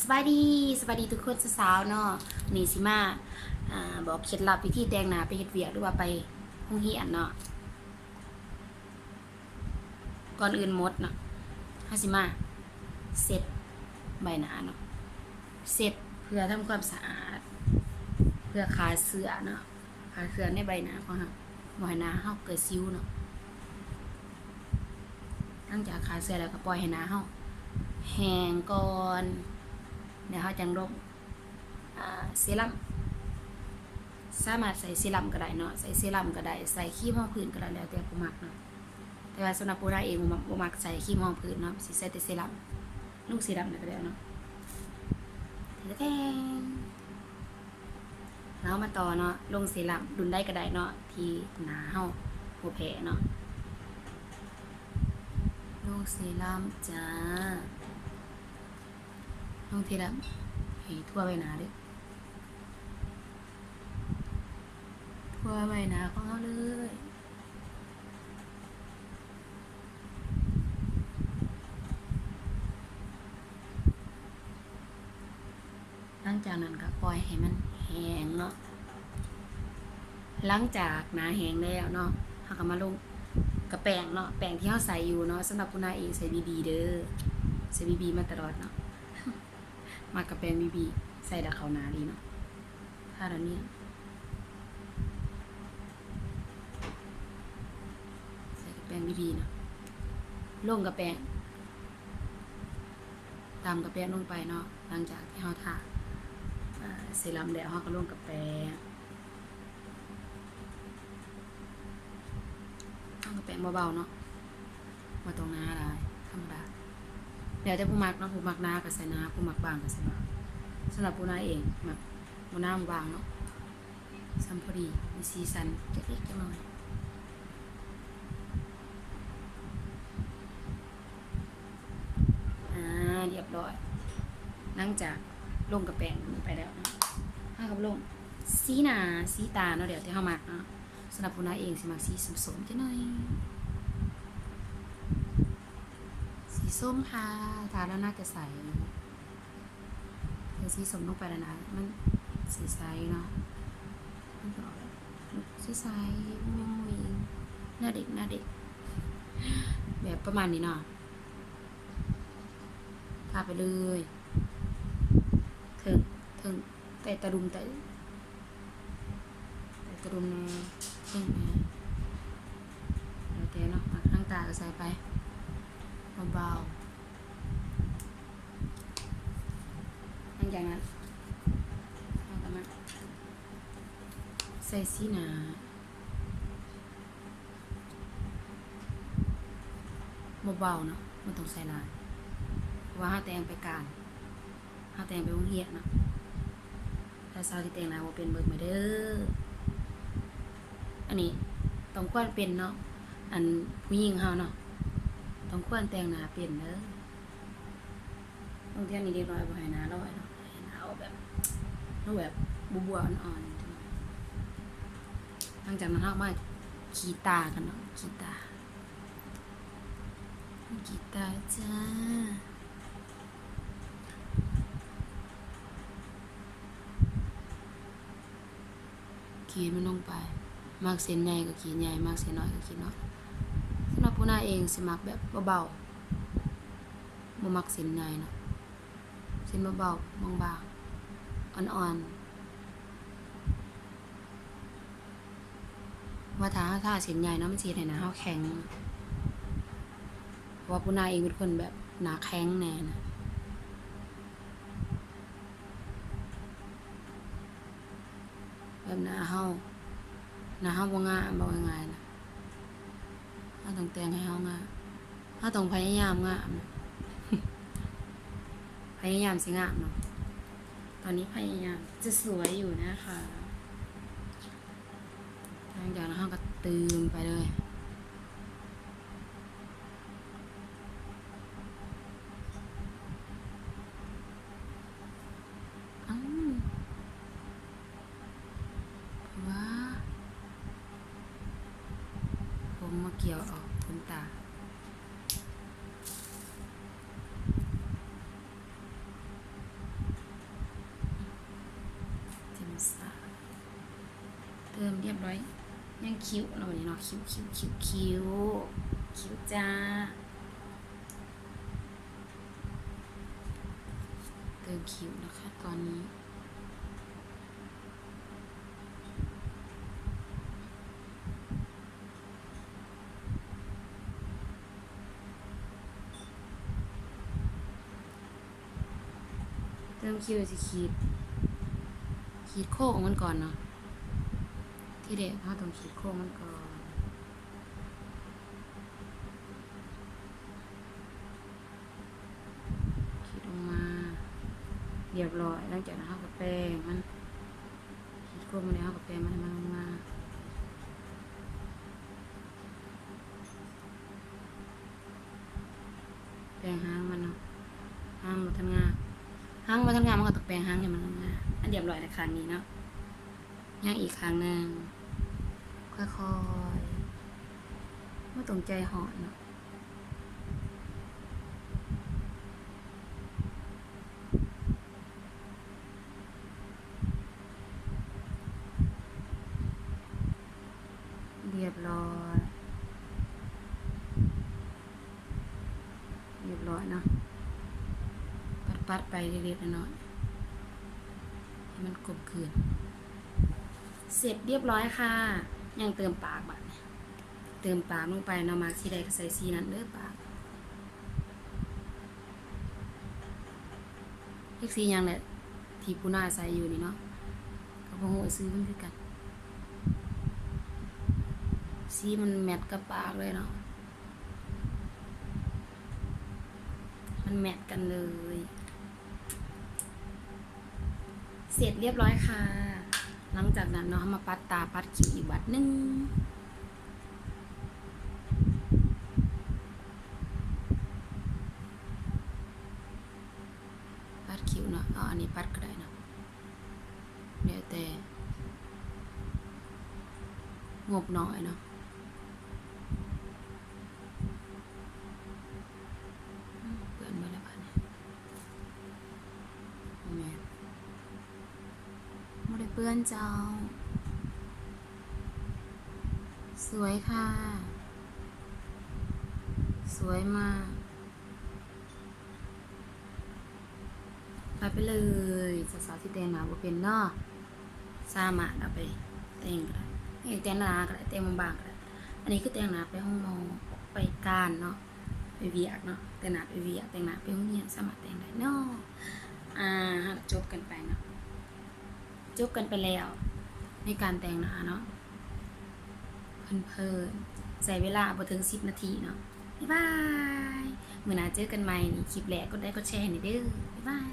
สบายดีสบายดีทุกคนสาวๆเนาะนี่สิมาอ่าบอกเคล็ดลับวิธีแดงหนาไปเฮ็ดเวียกหรือว่าไปห้องเฮียนเนาะก่อนอื่นมดเนาะห้าสิมาเสร็จใบหนาเนาะเสร็จเพื่อทำความสะอาด เพื่อขาเสือเนาะขาเสือในใบหน้าของเฮาบ่ให้หนาเฮาเกิดซิ้วเนาะตั้งจากขาเสือแล้วก็ปล่อยให้หนาเฮาแห้งก่อน เนี่ยเขาจังลงเซรั่มสามารถใส่เซรั่มก็ได้เนาะใส่เซรั่มก็ได้ใส่ครีมห้องพื้นก็ได้แล้วแต่ผู้มักเนาะแต่ว่าสำหรับผู้ได้เองผู้มักใส่ครีมห้องพื้นเนาะสีใส่แต่เซรั่มลูกเซรั่มก็ได้เนาะแทงแล้วมาต่อเนาะลงเซรั่มดุนได้ก็ได้เนาะที่หนาเฮาหัวแผลเนาะลูกเซรั่มจ้า ลงทีละให้ทั่วใบหนาดิทั่วใบหนาของเขาเลยหลังจากนั้นก็ปล่อยให้มันแห้งเนาะ หลังจากหนาแห้งแล้วเนาะเขาก็มาลงกระแปงเนาะ แปงที่เขาใส่อยู่เนาะสำหรับคุณนาเองใส่บีบีเด้อ ใส่บีบีมาตลอดเนาะ มากับแปงบีบีใส่ดาเขานาดีเนาะถ้าเระเนี่ยใส่กับแปงบีบีเนาะลงกับแปงตามกับแปงลงไปเนาะหลังจากที่เขาทาเซรั่มแดดวเขาก็ลงกับแปงเขากับแปงเบาๆเนาะมาตรงหน้าได้ธรรมดา เดี๋ยวแต่ผู้มักเนาะผู้มักนากับใส่นาผู้มักบางกับใส่บางสำหรับผู้นาเองมักผู้นาบางเนาะสัมพอดีมีสีสันเล็กจังเลยอ่าเรียบร้อยหลังจากลงกระแป้งไปแล้วนห้ากับลงสีหนาสีตาเนาะเดี๋ยวที่เข้ามัเนาะสำหรับผู้นาเองสิมักสีสมสมจังเลย สีส้มค่ะ ทาแล้วน่าจะใสนะคะสีส้มลงไปแล้วนะ มันสีใสเนาะสีใสมุ้งมิงหน้าเด็กหน้าเด็ก แบบประมาณนี้เนาะทาไปเลยถึงถึงแต่ตะดุมแต่แต่ตะดุมนะถึงนะแล้วแต่เนาะทางตาก็ใส่ไป เบาๆหลังจากนั้นเราก็มาใส่สีหนาเบาๆเนาะมันต้องใส่ลาว่าห้าแตงไปการห้าแตงไปวงเฮียนะถ้าสาวที่แตงแล้วว่าเป็นเบิกมาเด้ออันนี้ต้องควรเป็นเนาะอันผู้หญิงเฮาเนาะ ต้องควรแต่งหน้าเปลี่ยนเด้อต้องเที่ยนนี้เรียบร้อยบ่ให้หน้าลอยหรอกให้หน้าแบบรูปแบบบัวๆอ่อนๆหลังจากนั้นเฮมาขีตากันเนาะขีตากีตาจ้าขีดมันลงไป มากเส้นใหญ่ก็ขีดใหญ่ มากเส้นน้อยก็ขีดน้อย ผู้น่าเองสิมักแบบเบาๆบ่มักสินใหญ่นะสินเบาๆบางๆอ่อนๆว่าถ้าถ้าสินใหญ่เนาะมันสิเห็นหน้าเฮาแข็งว่าผู้น้าเองเป็นคนแบบหนาแข็งแน่นะแบบหน้าเฮาหน้าเฮาบ่งามบ่ง่ายนะ ต้องเตียงให้ห้องอะถ้าต้องพยายามงาพยายามสิงาเนาะ ตอนนี้พยายามจะสวยอยู่นะคะหลังจากนั้นเขาก็ตื่มไปเลยเกี่ยวออก。 ตา เต็มสาเติมเรียบร้อย ยังคิ้วเราเนี่ยเนาะคิ้วคิ้วคิ้วคิ้วคิ้วจ้า เติมคิ้วนะคะ ตอนนี้ เติมคิ้วจะขีด ขีดโค้งของมันก่อนเนาะที่เด็กเขาต้องขีดโค้งมันก่อนขีดออกมาเรียบร้อยหลังจากนั้นเขาก็แป้งมันขีดโค้งมันแล้วเขาก็แป้งมันมันลงมาแปรงหางมันเนาะหางมันทันงา หางมันทำงานมันก็ตกแปลงหางเนี่ยมันลงมาอันเรียบร้อยในครั้งนี้เนาะย่างอีกครั้งหนึ่งค่อยๆไม่ตรงใจหอนเนาะ เรียบร้อย เรียบร้อยเนาะ ปัดไปเล็กๆน้อยๆให้มันกลมกลืนเสร็จเรียบร้อยค่ะ ยังเติมปากบัดเนี่ยเติมปากลงไปนาะมาสีใดก็ใส่สีนั้นเด้อปากเล็กสียังแหละที่ปูนาใส่อยู่นี่เนาะก็บ่ฮู้ว่าซื้อมันคือกันสีมันแมทกับปากเลยเนาะมันแมทกันเลย เสร็จเรียบร้อยค่ะ หลังจากนั้นเนาะมาปัดตาปัดคิ้วอีกบัดหนึงปัดคิ้วเนาะเอาอันนี้ปัดก็ได้เนาะเดี๋ยวแต่งบน้อยเนาะ เปื้อนเจ้า สวยค่ะ สวยมากไปไปเลยสาวๆที่แต่งหนาบ่เป็นเนาะสามารถเอาไปแต่งก็ได้นี่แต่งหนาก็ได้แต่งบางๆก็ได้อันนี้คือแต่งหนาไปห้องหมอไปการเนาะไปเวียกเนาะแต่งหนาไปเวียกแต่งหนาไปโรงเรียนสามารถแต่งได้เนาะอ่าจบกัน จบกันไปแล้ว ในการแต่งหน้าเนาะเพลินๆใส่เวลาบ่ถึง10นาทีเนาะบ๊ายบายมื้อหน้าเจอกันใหม่นี่คลิปแรกก็ได้ก็แชร์ให้หน่อยเด้อบ๊ายบาย